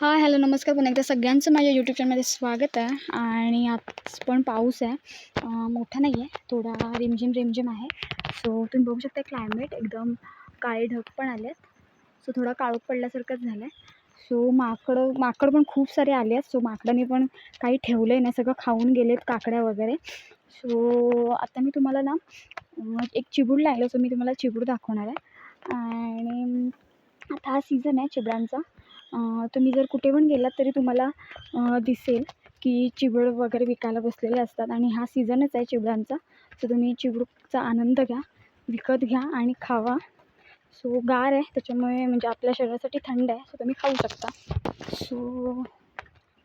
हा हॅलो नमस्कार पुन्हा एकदा सगळ्यांचं माझ्या यूट्यूब चॅनलमध्ये स्वागत आहे. आणि आज पण पाऊस आहे. मोठा नाही आहे थोडा रिमझिम रिमझिम आहे. सो तुम्ही बघू शकता क्लायमेट एकदम काळे ढग पण आले आहेत सो थोडा काळोख पडल्यासारखंच झालं आहे सो माकडं माकड पण खूप सारे आले आहेत सो माकडांनी पण काही ठेवलं आहे नाही सगळं खाऊन गेलेत काकड्या वगैरे. सो आता मी तुम्हाला ना एक चिबूड लागलं सो मी तुम्हाला चिबूड दाखवणार आहे. आणि आता हा सीझन आहे चिबडांचा. तुम्ही जर कुठे पण गेलात तरी तुम्हाला दिसेल की चिबूड वगैरे विकायला बसलेले असतात आणि हा सीझनच आहे चिबडांचा. सो तुम्ही चिबूडचा आनंद घ्या विकत घ्या आणि खावा. सो गार आहे त्याच्यामुळे म्हणजे आपल्या शरीरासाठी थंड आहे सो तुम्ही खाऊ शकता. सो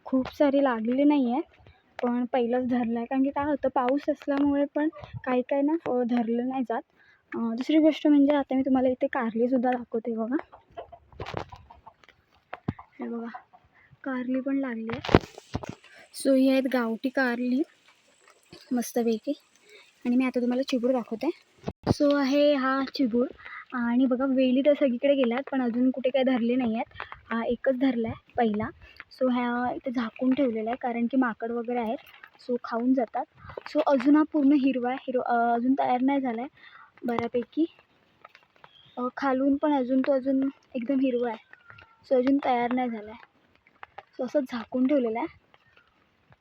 खूप सारे लागलेले नाही आहेत पण पहिलंच धरलं आहे. कारण की काय होतं पाऊस असल्यामुळे पण काही काही ना धरलं नाही जात. दुसरी गोष्ट म्हणजे आता मी तुम्हाला इथे कारलीसुद्धा दाखवते बघा. हे बघा. कारली पण लागली आहे. सो ही आहेत गावठी कारली. मस्तपैकी. आणि मी आता तुम्हाला चिबूड दाखवते. सो आहे हा चिबूड. आणि बघा वेली तर सगळीकडे गेल्यात पण अजून कुठे काय धरले नाही आहेत हा एकच धरला आहे पहिला. सो ह्या इथे झाकून ठेवलेला आहे कारण की माकड वगैरे आहेत. सो खाऊन जातात. सो अजून हा पूर्ण हिरवा आहे. हिरो अजून तयार नाही झाला आहे बऱ्यापैकी खालून पण अजून तो अजून एकदम हिरवा आहे. सो अजून तयार नाही झाला आहे सो असं झाकून ठेवलेलं आहे.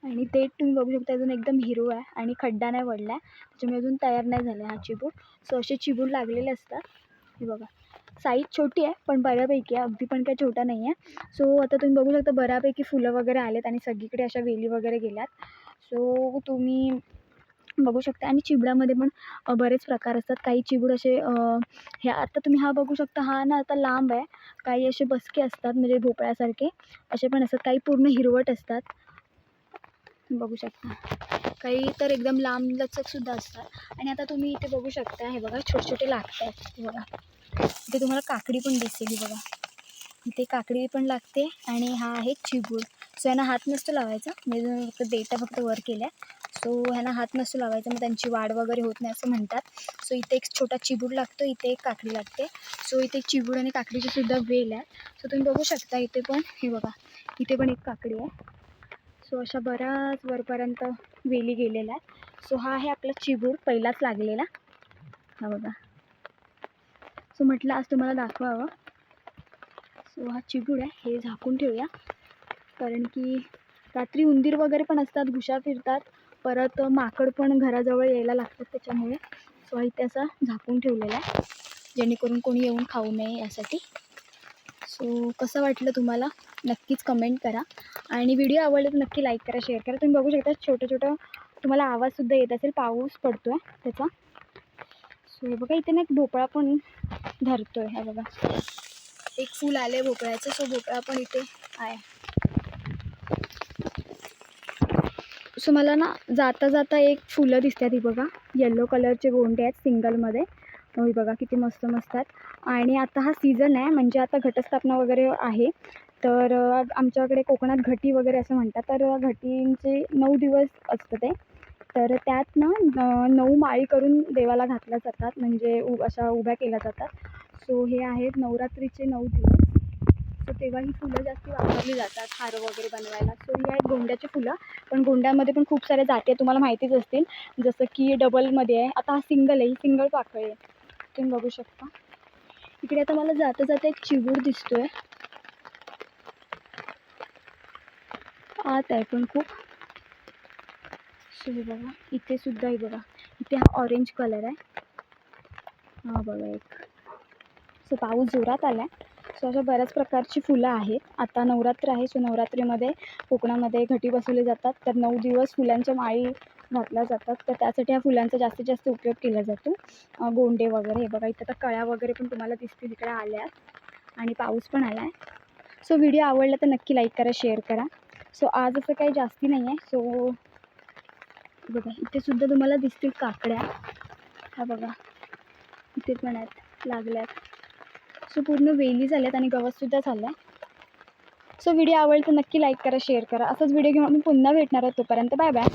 आणि ते तुम्ही बघू शकता अजून एकदम हिरो आहे आणि खड्डा नाही पडला आहे त्याच्यामुळे अजून तयार नाही झाला आहे हा चिबूड सो असे चिबूड लागलेले असतात. हे बघा. साईज छोटी आहे पण बऱ्यापैकी आहे. अगदी पण काही छोटा नाही आहे. सो आता तुम्ही बघू शकता बऱ्यापैकी फुलं वगैरे आलेत आणि सगळीकडे अशा वेली वगैरे गेल्यात. सो तुम्ही बघू शकता. आणि चिबडामध्ये पण बरेच प्रकार असतात. काही चिबूड असे हे ह्या आता तुम्ही हा बघू शकता. हा ना आता लांब आहे. काही असे बसके असतात म्हणजे भोपळ्यासारखे. असे पण असतात. काही पूर्ण हिरवट असतात. बघू शकता. काही तर एकदम लांब लचकसुद्धा असतात. आणि आता तुम्ही इथे बघू शकता. हे बघा छोटे छोटे लागत आहेत बघा. इथे तुम्हाला काकडी पण दिसेल बघा. इथे काकडी पण लागते. आणि हा आहे चिबूड सो यांना हात नसतो लावायचा. म्हणजे फक्त डेटा फक्त वर केल्या. सो ह्यांना हात नसतो लावायचा मग त्यांची वाढ वगैरे होत नाही असं म्हणतात. सो इथे एक छोटा चिबूड लागतो इथे एक काकडी लागते. सो इथे एक चिबूड आणि काकडीची सुद्धा वेल आहे. सो तुम्ही बघू शकता इथे पण हे बघा इथे पण एक काकडी आहे. सो अशा बऱ्याच वरपर्यंत वेली गेलेल्या आहेत. सो हा आहे आपला चिबूड पहिलाच लागलेला. हा बघा. सो म्हटलं आज तुम्हाला दाखवावं. सो हा चिबूड आहे हे झाकून ठेवूया. कारण की रात्री उंदीर वगैरे पण असतात घुशा फिरतात परत माकड पण घराजवळ यायला लागतात त्याच्यामुळे सो इथे असा झाकून ठेवलेला आहे. जेणेकरून कोणी येऊन खाऊ नये यासाठी. सो कसं वाटलं तुम्हाला? नक्कीच कमेंट करा. आणि व्हिडिओ आवडला तर नक्की लाईक करा शेअर करा. तुम्ही बघू शकता छोटं छोटं तुम्हाला आवाजसुद्धा येत असेल पाऊस पडतो आहे त्याचा. सो हे बघा इथे ना एक भोपळा पण धरतो आहे हा बघा. एक फूल आलं आहे भोपळ्याचं. सो भोपळा पण इथे आहे. सो मला ना जाता जाता एक फुलं दिसतात ही बघा. येल्लो कलरचे गोंडे आहेत सिंगलमध्ये ही बघा किती मस्त मस्त आहेत. आणि आता हा सीझन आहे म्हणजे आता घटस्थापना वगैरे आहे. तर आमच्याकडे कोकणात घटी वगैरे असं म्हणतात. तर घटींचे नऊ दिवस असतं ते. तर त्यात ना नऊ माळी करून देवाला घातल्या जातात. म्हणजे उ अशा उभ्या केल्या जातात. सो हे आहेत नवरात्रीचे नऊ दिवस. सो तेव्हा ही फुलं जास्त वापरली जातात हार वगैरे बनवायला. सो ही आहेत गोंड्याची फुलं. पण गोंड्यामध्ये पण खूप साऱ्या जाती आहेत तुम्हाला माहितीच असतील. जसं की डबलमध्ये आहे. आता हा सिंगल आहे. ही सिंगल पाकळी आहे. तुम्ही बघू शकता. इकडे आता मला जाता जाता एक चिबूड आहे आत आहे पण खूप. सो हे बघा. इथे सुद्धा हे बघा. इथे हा ऑरेंज कलर आहे. हा बघा एक. सो पाऊस जोरात आला आहे सो अशा बऱ्याच प्रकारची फुलं आहेत. आता नवरात्र आहे. सो नवरात्रीमध्ये कोकणामध्ये घटी बसवले जातात. तर नऊ दिवस फुलांच्या माळी घातल्या जातात. तर त्यासाठी ह्या फुलांचा जास्तीत जास्त उपयोग केला जातो. गोंडे वगैरे. हे बघा इथं तर कळ्या वगैरे पण तुम्हाला दिसतील. इकडे आल्यात आणि पाऊस पण आला आहे सो व्हिडिओ आवडला तर नक्की लाईक करा शेअर करा. सो आज असं काही जास्ती नाही आहे सो बघा इथे सुद्धा तुम्हाला दिसतील काकड्या. हा बघा इथे पण आहेत लागल्यात. सो पूर्ण वेली झाल्यात आणि गवतसुद्धा झालं आहे सो व्हिडिओ आवडतो नक्की लाईक करा शेअर करा. असंच व्हिडिओ घेऊन आम्ही पुन्हा भेटणार आहोत तोपर्यंत. Bye bye